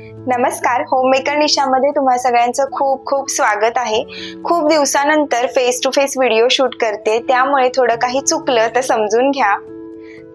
नमस्कार होममेकर निशामध्ये तुम्हा सगळ्यांचं खूप खूप स्वागत आहे. खूप दिवसानंतर face to face video shoot करते त्यामुळे थोडं काही चुकलं तर समजून घ्या.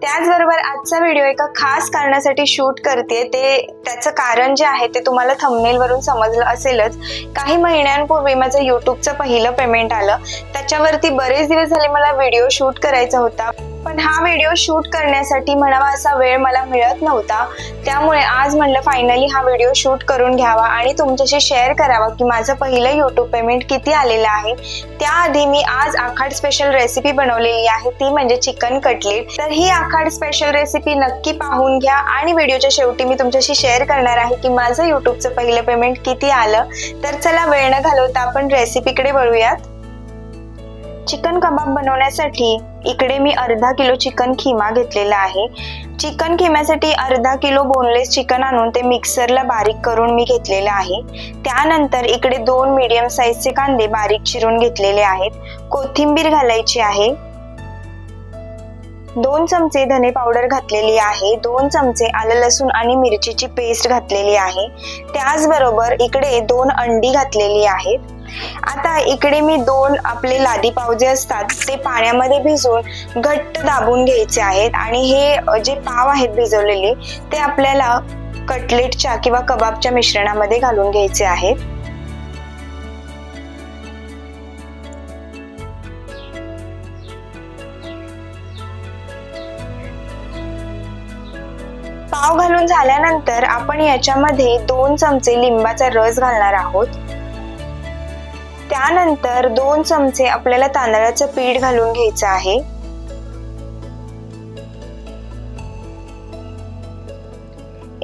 त्याचबरोबर आजचा व्हिडिओ एका खास कारणासाठी शूट करते ते त्याचं कारण जे आहे ते तुम्हाला thumbnail वरून समजलं असेलच. काही महिन्यांपूर्वी माझं युट्यूबचं पहिलं पेमेंट आलं. त्याच्यावरती बरेच दिवस झाले मला व्हिडिओ शूट करायचा होता. पण हा व्हिडिओ शूट करण्यासाठी म्हणावा असा वेळ मला मिळत नव्हता. त्यामुळे आज म्हणलं फायनली हा व्हिडिओ शूट करून घ्यावा आणि तुमच्याशी शेअर करावा की माझं पहिलं युट्यूब पेमेंट किती आलेलं आहे. त्याआधी मी आज आखाड स्पेशल रेसिपी बनवलेली आहे. ती म्हणजे चिकन कटलेट तर ही आखाड स्पेशल रेसिपी नक्की पाहून घ्या आणि व्हिडिओच्या शेवटी मी तुमच्याशी शेअर करणार आहे की माझं युट्यूबचं पहिलं पेमेंट किती आलं. तर चला वेळ न घालवता आपण रेसिपीकडे वळूयात. चिकन कबाब बनवण्यासाठी इकडे मी अर्धा किलो चिकन खिमा घेतलेला आहे. चिकन खिम्यासाठी अर्धा किलो बोनलेस चिकन आणून ते मिक्सरला बारीक करून मी घेतलेलं आहे. त्यानंतर इकडे दोन मीडियम साईजचे कांदे बारीक चिरून घेतलेले आहेत. कोथिंबीर घालायची आहे. दोन चमचे धने पावडर घातलेली आहे दोन चमचे आलं लसूण आणि मिरचीची पेस्ट घातलेली आहे. त्याचबरोबर इकडे दोन अंडी घातलेली आहेत. आता इकडे मी दोन आपले लादी पाव जे असतात ते पाण्यामध्ये भिजवून घट्ट दाबून घ्यायचे आहेत. आणि हे जे पाव आहेत भिजवलेले ते आपल्याला कटलेटच्या किंवा कबाबच्या मिश्रणामध्ये घालून घ्यायचे आहेत. पाव घालून झाल्यानंतर आपण याच्यामध्ये दोन चमचे लिंबाचा रस घालणार आहोत. त्यानंतर दोन चमचे आपल्याला तांदळाचं पीठ घालून घ्यायचं आहे.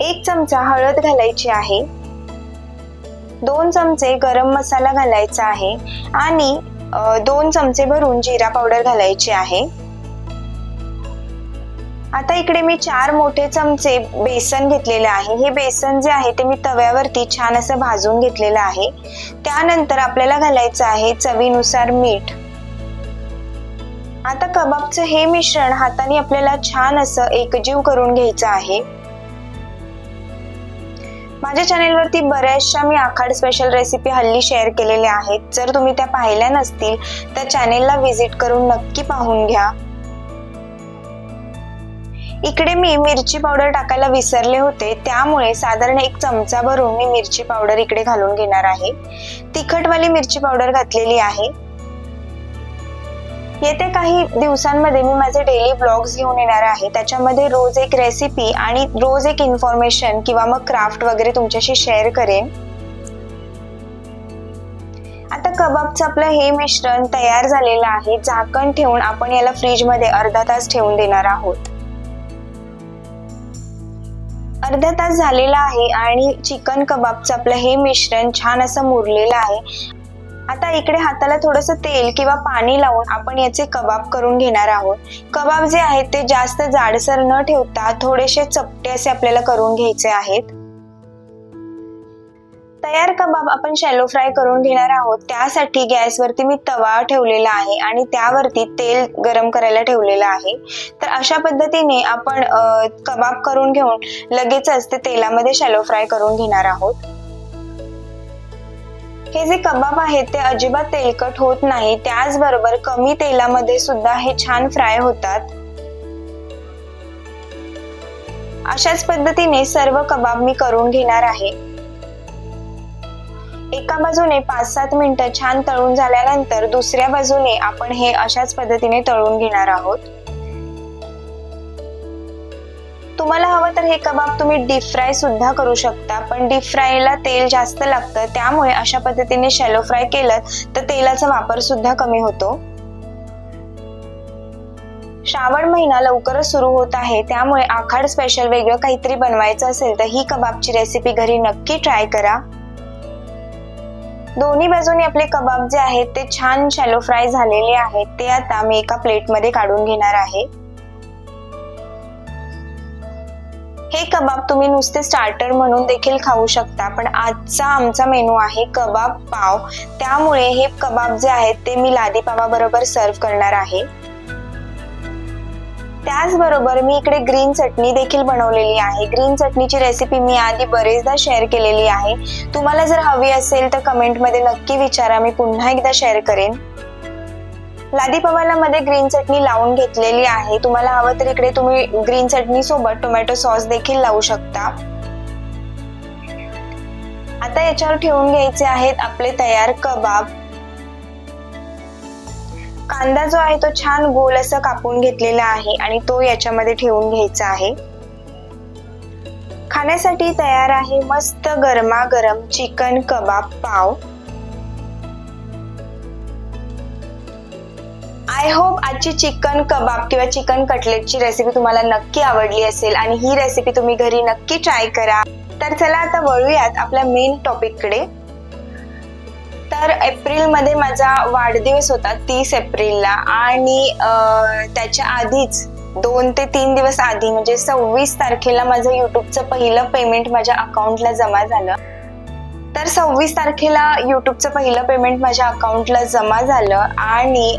एक चमचा हळद घालायची आहे. दोन चमचे गरम मसाला घालायचा आहे आणि दोन चमचे भरून जिरा पावडर घालायची आहे. आता इकडे मी चार मोठे चमचे बेसन घेतलेले आहे. हे बेसन जे आहे ते मी तव्यावरती छान असं भाजून घेतलेलं आहे. त्यानंतर आपल्याला घालायचं आहे चवीनुसार मीठ. आता कबाबचं हे मिश्रण हाताने आपल्याला छान असं एकजीव करून घ्यायचं आहे. माझ्या चॅनेलवरती बऱ्याचशा मी आखाड स्पेशल रेसिपी हल्ली शेअर केलेल्या आहेत. जर तुम्ही त्या पाहिल्या नसतील तर चॅनेलला व्हिजिट करून नक्की पाहून घ्या. इकडे मी मिरची पावडर टाकायला विसरले होते. त्यामुळे साधारण एक चमचा भरून मी मिरची पावडर इकडे घालून घेणार आहे. तिखटवाली मिरची पावडर घातलेली आहे. येत्या काही दिवसांमध्ये मी माझे डेली ब्लॉग्स घेऊन येणार आहे. त्याच्यामध्ये रोज एक रेसिपी आणि रोज एक इन्फॉर्मेशन किंवा मग क्राफ्ट वगैरे तुमच्याशी शेअर करेन. आता कबाबचं आपलं हे मिश्रण तयार झालेलं आहे. झाकण ठेवून आपण याला फ्रीजमध्ये अर्धा तास ठेवून देणार आहोत. अर्धा तास झालेला आहे आणि चिकन कबाबचं आपलं हे मिश्रण छान असं मुरलेलं आहे. आता इकडे हाताला थोडंसं तेल किंवा पाणी लावून आपण याचे कबाब करून घेणार आहोत. कबाब जे आहेत ते जास्त जाडसर न ठेवता थोडेसे चपटे असे आपल्याला करून घ्यायचे आहेत. तयार कबाब आपण शॅलो फ्राय करून घेणार आहोत. त्यासाठी गॅसवरती मी तवा ठेवलेला आहे आणि त्यावरती तेल गरम करायला ठेवलेलं आहे. तर अशा पद्धतीने आपण कबाब करून घेऊन लगेचच ते तेलामध्ये शॅलो फ्राय करून घेणार आहोत. हे जे कबाब आहेत ते अजिबात तेलकट होत नाही. त्याचबरोबर कमी तेलामध्ये सुद्धा हे छान फ्राय होतात. अशाच पद्धतीने सर्व कबाब मी करून घेणार आहे. एका बाजूने पाच सात मिनिटं छान तळून झाल्यानंतर दुसऱ्या बाजूने आपण हे अशाच पद्धतीने तळून घेणार आहोत. तुम्हाला हवं तर हे कबाब तुम्ही डीप फ्राय सुद्धा करू शकता पण डीप फ्रायला तेल जास्त लागतं त्यामुळे अशा पद्धतीने शॅलो फ्राय केलं तर तेलाचा वापर सुद्धा कमी होतो. श्रावण महिना लवकरच सुरू होत आहे त्यामुळे आखाड स्पेशल वेगळं काहीतरी बनवायचं असेल तर ही कबाबची रेसिपी घरी नक्की ट्राय करा. दोन्ही बाजूनी आपले कबाब जे आहेत ते छान शॅलो फ्राय झालेले आहेत. ते आता मी एका प्लेटमध्ये काढून घेणार आहे. हे कबाब तुम्ही नुसते स्टार्टर म्हणून देखील खाऊ शकता पण आजचा आमचा मेनू आहे कबाब पाव. त्यामुळे हे कबाब जे आहेत ते मी लादी पावाबरोबर सर्व करणार आहे. त्याचबरोबर मी इकडे ग्रीन चटणी देखील बनवलेली आहे. ग्रीन चटणीची रेसिपी मी आधी बरेचदा शेअर केलेली आहे. तुम्हाला जर हवी असेल तर कमेंटमध्ये नक्की विचारा. मी पुन्हा एकदा शेअर करेन. लादी पवालामध्ये ग्रीन चटणी लावून घेतलेली आहे. तुम्हाला हवं तर इकडे तुम्ही ग्रीन चटणी सोबत टोमॅटो सॉस देखील लावू शकता. आता याच्यावर ठेवून घ्यायचे आहेत आपले तयार कबाब. कांदा जो आहे तो छान गोल असं कापून घेतलेला आहे आणि तो याच्यामध्ये ठेवून घ्यायचा आहे. खाण्यासाठी तयार आहे मस्त गरमागरम चिकन कबाब पाव. आय होप आजची चिकन कबाब किंवा चिकन कटलेटची रेसिपी तुम्हाला नक्की आवडली असेल आणि ही रेसिपी तुम्ही घरी नक्की ट्राय करा. तर चला आता वळूयात आपल्या मेन टॉपिककडे तर एप्रिलमध्ये माझा वाढदिवस होता तीस एप्रिलला. आणि त्याच्या आधीच दोन ते तीन दिवस आधी म्हणजे सव्वीस तारखेला माझं युट्यूबचं पहिलं पेमेंट माझ्या अकाउंटला जमा झालं. तर सव्वीस तारखेला युट्यूबचं पहिलं पेमेंट माझ्या अकाउंटला जमा झालं. आणि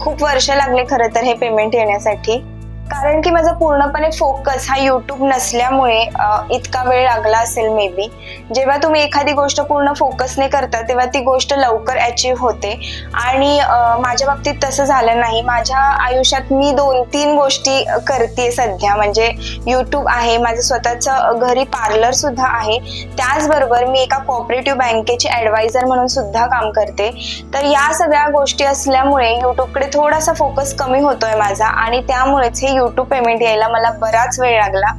खूप वर्ष लागले खरं तर हे पेमेंट येण्यासाठी. कारण की माझा पूर्णपणे फोकस हा युट्यूब नसल्यामुळे इतका वेळ लागला असेल मे बी जेव्हा तुम्ही एखादी गोष्ट पूर्ण फोकसने करता तेव्हा ती गोष्ट लवकर अचीव्ह होते. आणि माझ्या बाबतीत तसं झालं नाही. माझ्या आयुष्यात मी दोन तीन गोष्टी करते सध्या. म्हणजे युट्यूब आहे माझं स्वतःचं घरी पार्लर सुद्धा आहे. त्याचबरोबर मी एका कोऑपरेटिव्ह बँकेची ऍडवायझर म्हणून सुद्धा काम करते. तर या सगळ्या गोष्टी असल्यामुळे युट्यूबकडे थोडासा फोकस कमी होतोय माझा. आणि त्यामुळेच हे युट्यूब पेमेंट यायला मला बराच वेळ लागला.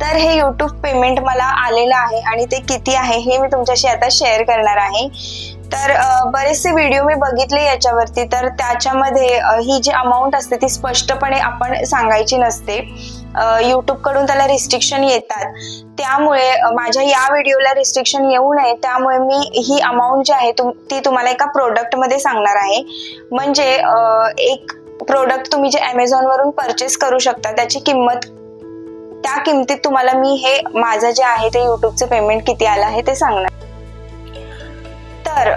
तर हे युट्यूब पेमेंट मला आलेलं आहे आणि ते किती आहे हे मी तुमच्याशी आता शेअर करणार आहे. तर बरेचसे व्हिडिओ मी बघितले याच्यावरती. तर त्याच्यामध्ये ही जी अमाऊंट असते ती स्पष्टपणे आपण सांगायची नसते. युट्यूबकडून त्याला रिस्ट्रिक्शन येतात. त्यामुळे माझ्या या व्हिडिओला रिस्ट्रिक्शन येऊ नये. त्यामुळे मी ही अमाऊंट जी आहे तुम- ती तुम्हाला एका प्रोडक्टमध्ये सांगणार आहे. म्हणजे एक प्रोडक्ट तुम्ही जे अमेझॉन वरून परचेस करू शकता त्याची किंमत त्या किमतीत तुम्हाला मी हे माझं जे आहे ते युट्यूबचं पेमेंट किती आलं आहे ते सांगणार. तर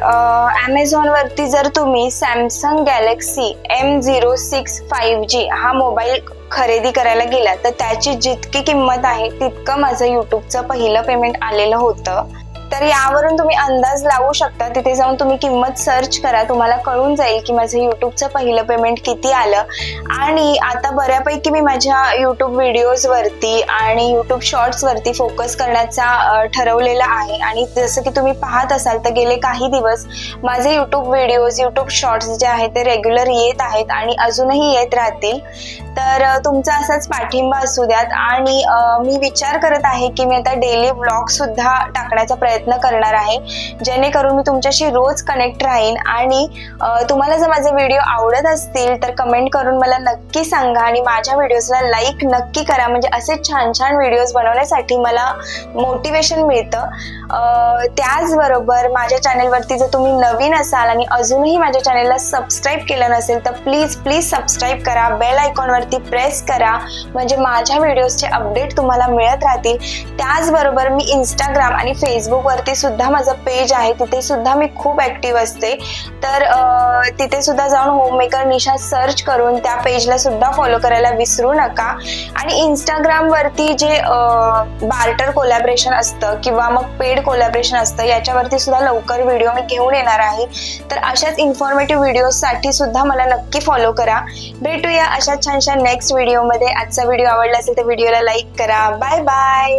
अमेझॉन वरती जर तुम्ही Samsung Galaxy M zero six five G हा मोबाईल खरेदी करायला गेला तर त्याची जितकी किंमत आहे तितकं माझं युट्यूबचं पहिलं पेमेंट आलेलं होतं. तर यावरून तुम्ही अंदाज लावू शकता. तिथे जाऊन तुम्ही किंमत सर्च करा. तुम्हाला कळून जाईल की माझं युट्यूबचं पहिलं पेमेंट किती आलं. आणि आता बऱ्यापैकी मी माझ्या युट्यूब व्हिडिओजवरती आणि युट्यूब शॉर्ट्सवरती फोकस करण्याचा ठरवलेला आहे. आणि जसं की तुम्ही पाहत असाल तर गेले काही दिवस माझे युट्यूब व्हिडिओज युट्यूब शॉर्ट्स जे आहेत ते रेग्युलर येत आहेत आणि अजूनही येत राहतील. तर तुमचा असाच पाठिंबा असू द्यात. आणि मी विचार करत आहे की मी आता डेली ब्लॉग सुद्धा टाकण्याचा प्रयत्न प्रयत्न करणार आहे. जेणेकरून मी तुमच्याशी रोज कनेक्ट राहीन आणि तुम्हाला जर माझे व्हिडिओ आवडत असतील तर कमेंट करून मला नक्की सांगा आणि माझ्या व्हिडिओजला लाईक नक्की करा. म्हणजे असे छान छान व्हिडिओज बनवण्यासाठी मला मोटिवेशन मिळतं. त्याचबरोबर माझ्या चॅनेलवरती जर तुम्ही नवीन असाल आणि अजूनही माझ्या चॅनेलला सबस्क्राईब केलं नसेल तर प्लीज प्लीज सबस्क्राईब करा. बेल आयकॉनवरती प्रेस करा. म्हणजे माझ्या व्हिडिओजचे अपडेट तुम्हाला मिळत राहतील. त्याचबरोबर मी इंस्टाग्राम आणि फेसबुक वरती सुद्धा माझं पेज आहे तिथे सुद्धा मी खूप ऍक्टिव्ह असते. तर तिथे सुद्धा जाऊन होममेकर निशा सर्च करून त्या पेजला सुद्धा फॉलो करायला विसरू नका. आणि इंस्टाग्राम वरती जे बार्टर कोलॅबरेशन असतं किंवा मग पेड कोलॅबरेशन असतं याच्यावरती सुद्धा लवकर व्हिडिओ मी घेऊन येणार आहे. तर अशाच इन्फॉर्मेटिव्ह व्हिडिओसाठी सुद्धा मला नक्की फॉलो करा. भेटूया अशा छानशा नेक्स्ट व्हिडिओमध्ये आजचा व्हिडिओ आवडला असेल तर व्हिडिओला लाईक करा. Bye bye